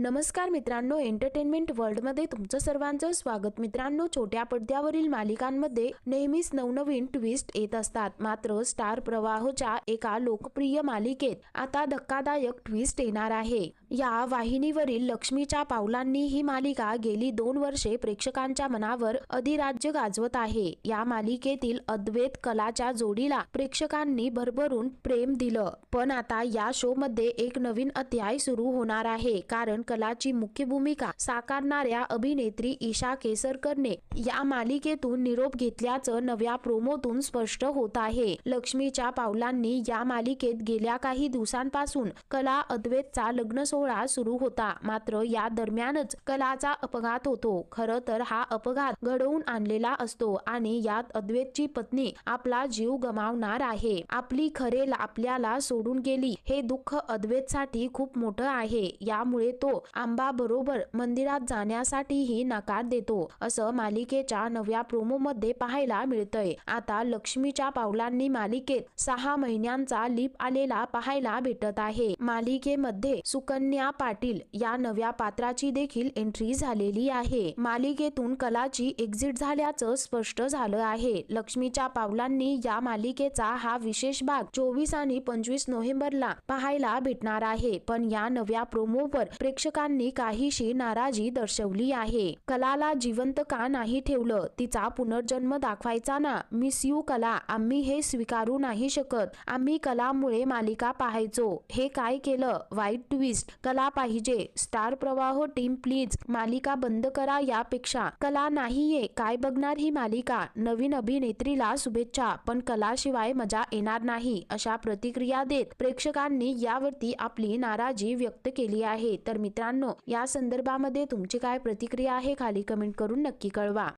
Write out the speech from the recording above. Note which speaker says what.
Speaker 1: नमस्कार मित्रांनो एंटरटेनमेंट वर्ल्डमध्ये तुमचं सर्वांचं स्वागत. मित्रांनो छोट्या पडद्यावरील मालिकांमध्ये नेहमीच नवनवीन ट्विस्ट येत असतात. मात्र स्टार प्रवाहच्या एका लोकप्रिय मालिकेत आता धक्कादायक ट्विस्ट येणार आहे. या वाहिनीवरील लक्ष्मीच्या पावलांनी ही मालिका गेली दोन वर्षे प्रेक्षकांच्या मनावर अधिराज्य गाजवत आहे. या मालिकेतील अद्वैत कलाच्या जोडीला प्रेक्षकांनी भरभरून प्रेम दिलं. पण आता या शो मध्ये एक नवीन अध्याय सुरू होणार आहे. कारण कलाची मुख्य भूमिका साकारणाऱ्या अभिनेत्री ईशा केसरकरने या मालिकेतून निरोप घेतल्याचं नव्या प्रोमोतून स्पष्ट होत आहे. लक्ष्मीच्या पावलांनी या मालिकेत गेल्या काही दिवसांपासून कला अद्वैतचा लग्न सोहळा सुरू होता. मात्र या दरम्यानच कलाचा अपघात होतो. खरं तर हा अपघात घडवून आणलेला असतो आणि यात अद्वैतची पत्नी आपला जीव गमावणार आहे. आपली खरेल आपल्याला सोडून गेली हे दुःख अद्वैतसाठी खूप मोठं आहे. यामुळे तो आंबा बरोबर मंदिरात जाण्यासाठीही नकार देतो असं मालिकेच्या नव्या प्रोमो मध्ये पाहायला मिळतंय. आता लक्ष्मीच्या पावलांनी मालिकेत सहा महिन्यांचा लीप आलेला पाहायला भेटत आहे. मालिकेमध्ये सुकन्या पाटील या नव्या पात्राची देखील एंट्री झालेली आहे. मालिकेतून कलाची एक्झिट झाल्याचं स्पष्ट झालं आहे. लक्ष्मीच्या पावलांनी या मालिकेचा हा विशेष भाग चोवीस आणि पंचवीस नोव्हेंबरला पाहायला भेटणार आहे. पण या नव्या प्रोमोवर प्रेक्षकांनी काहीशी नाराजी दर्शवली आहे. कलाला जिवंत का नाही ठेवलं? तिचा पुनर्जन्म दाखवायचा ना? मिस यू कला. आम्ही हे स्वीकारू नाही शकत. आम्ही कलामुळे मालिका पाहायचो. हे काय केलं? वाईट ट्विस्ट कला पाहिजे. स्टार प्रवाह टीम प्लीज. मालिका बंद करा यापेक्षा. कला नाहीये. काय बघणार ही मालिका? नवीन अभिनेत्रीला शुभेच्छा. पण कलाशिवाय मजा येणार नाही अशा प्रतिक्रिया देत प्रेक्षकांनी यावरती आपली नाराजी व्यक्त केली आहे. तर मित्रांनो या संदर्भामध्ये तुमची काय प्रतिक्रिया आहे? खाली कमेंट करून नक्की कळवा.